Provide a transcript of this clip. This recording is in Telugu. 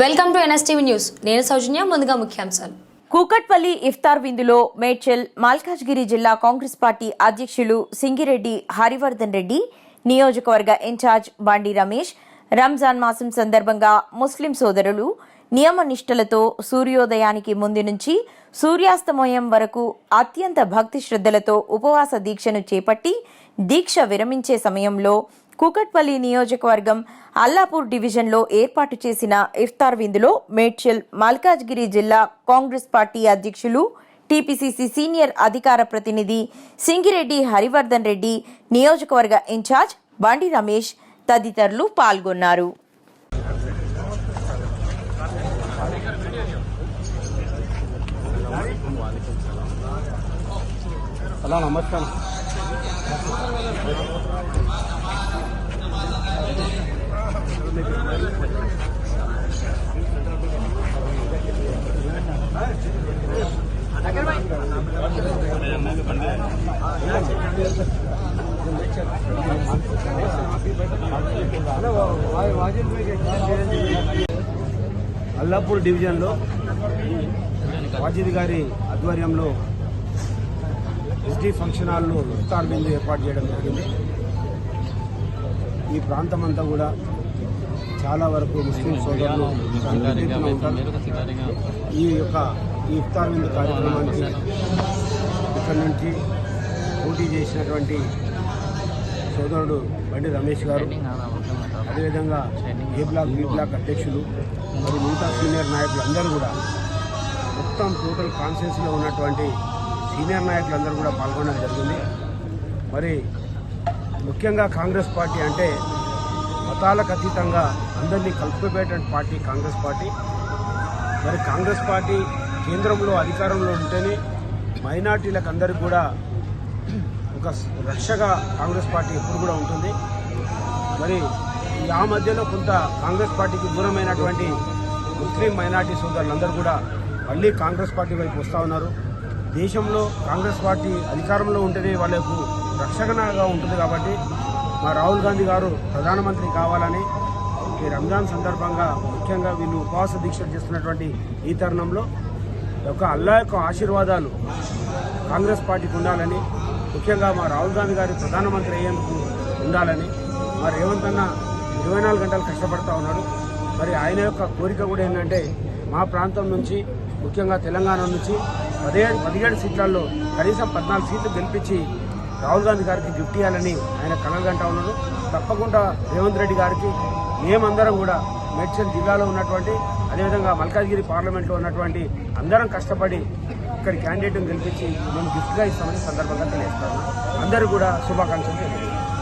Welcome to NSTV news. నేను సౌజన్య ముందుగా ముఖ్యాంశాలు. కూకట్పల్లి ఇఫ్తార్ విందులో మేడ్చల్ మల్కాజ్గిరి జిల్లా కాంగ్రెస్ పార్టీ అధ్యక్షులు సింగిరెడ్డి హరివర్ధన్ రెడ్డి నియోజకవర్గ ఇన్ఛార్జ్ బండి రమేష్ రంజాన్ మాసం సందర్భంగా ముస్లిం సోదరులు నియమనిష్టలతో సూర్యోదయానికి ముందు నుంచి సూర్యాస్తమయం వరకు అత్యంత భక్తి శ్రద్ధలతో ఉపవాస దీక్షను చేపట్టి దీక్ష విరమించే సమయంలో కూకట్పల్లి నియోజకవర్గం అల్లాపూర్ డివిజన్లో ఏర్పాటు చేసిన ఇఫ్తార్ విందులో మేడ్చల్ మల్కాజ్గిరి జిల్లా కాంగ్రెస్ పార్టీ అధ్యక్షులు టీపీసీసీ సీనియర్ అధికార ప్రతినిధి సింగిరెడ్డి హరివర్ధన్ రెడ్డి నియోజకవర్గ ఇన్ఛార్జ్ బండి రమేష్ తదితరులు పాల్గొన్నారు. నమస్కారం. అల్లాపూర్ డివిజన్లో వాజిద్ గారి ఆధ్వర్యంలో ఎస్టీ ఫంక్షన్ హాల్లో ఇఫ్తార్ బిందు ఏర్పాటు చేయడం జరిగింది. ఈ ప్రాంతం అంతా కూడా చాలా వరకు ముస్లిం సోదరులు ఈ యొక్క ఈ ఇఫ్తార్ బిందు కార్యక్రమానికి ఇక్కడ నుంచి పోటీ చేసినటువంటి సోదరుడు బండి రమేష్ గారు. అదేవిధంగా ఏ బ్లాక్ బి బ్లాక్ అధ్యక్షులు మరి మిగతా సీనియర్ నాయకులు అందరూ కూడా మొత్తం టోటల్ కాన్స్టిట్యూన్సీలో ఉన్నటువంటి సీనియర్ నాయకులందరూ కూడా పాల్గొనడం జరిగింది. మరి ముఖ్యంగా కాంగ్రెస్ పార్టీ అంటే మతాలకు అతీతంగా అందరినీ కలుపుకుపోయేటువంటి పార్టీ కాంగ్రెస్ పార్టీ. మరి కాంగ్రెస్ పార్టీ కేంద్రంలో అధికారంలో ఉంటేనే మైనార్టీలకు అందరికీ కూడా ఒక రక్షగా కాంగ్రెస్ పార్టీ ఎప్పుడు కూడా ఉంటుంది. మరి ఆ మధ్యలో కొంత కాంగ్రెస్ పార్టీకి దూరమైనటువంటి ముస్లిం మైనార్టీ సోదరులందరూ కూడా మళ్ళీ కాంగ్రెస్ పార్టీ వైపు వస్తూ ఉన్నారు. దేశంలో కాంగ్రెస్ పార్టీ అధికారంలో ఉంటేనే వాళ్ళకు రక్షణగా ఉంటుంది కాబట్టి మా రాహుల్ గాంధీ గారు ప్రధానమంత్రి కావాలని ఈ రంజాన్ సందర్భంగా ముఖ్యంగా వీళ్ళు ఉపవాస దీక్ష చేస్తున్నటువంటి ఈ తరుణంలో ఒక అల్లా యొక్క ఆశీర్వాదాలు కాంగ్రెస్ పార్టీకి ఉండాలని ముఖ్యంగా మా రాహుల్ గాంధీ గారి ప్రధానమంత్రి అయ్యేందుకు ఉండాలని మరి రేవంత్ అన్న ఇరవై నాలుగు గంటలు కష్టపడతా ఉన్నాడు. మరి ఆయన యొక్క కోరిక కూడా ఏంటంటే మా ప్రాంతం నుంచి ముఖ్యంగా తెలంగాణ నుంచి పదిహేడు పదిహేడు సీట్లలో కనీసం పద్నాలుగు సీట్లు గెలిపించి రాహుల్ గాంధీ గారికి గిఫ్ట్ ఇవ్వాలని ఆయన కలలుగంటా ఉన్నాడు. తప్పకుండా రేవంత్ రెడ్డి గారికి మేమందరం కూడా మేడ్చల్ జిల్లాలో ఉన్నటువంటి అదేవిధంగా మల్కాజ్గిరి పార్లమెంట్లో ఉన్నటువంటి అందరం కష్టపడి ఇక్కడ క్యాండిడేట్ను గెలిపించి మేము గిఫ్ట్గా ఇస్తామని సందర్భంగా తెలియజేస్తాను. అందరూ కూడా శుభాకాంక్షలు తెలియజేస్తాను.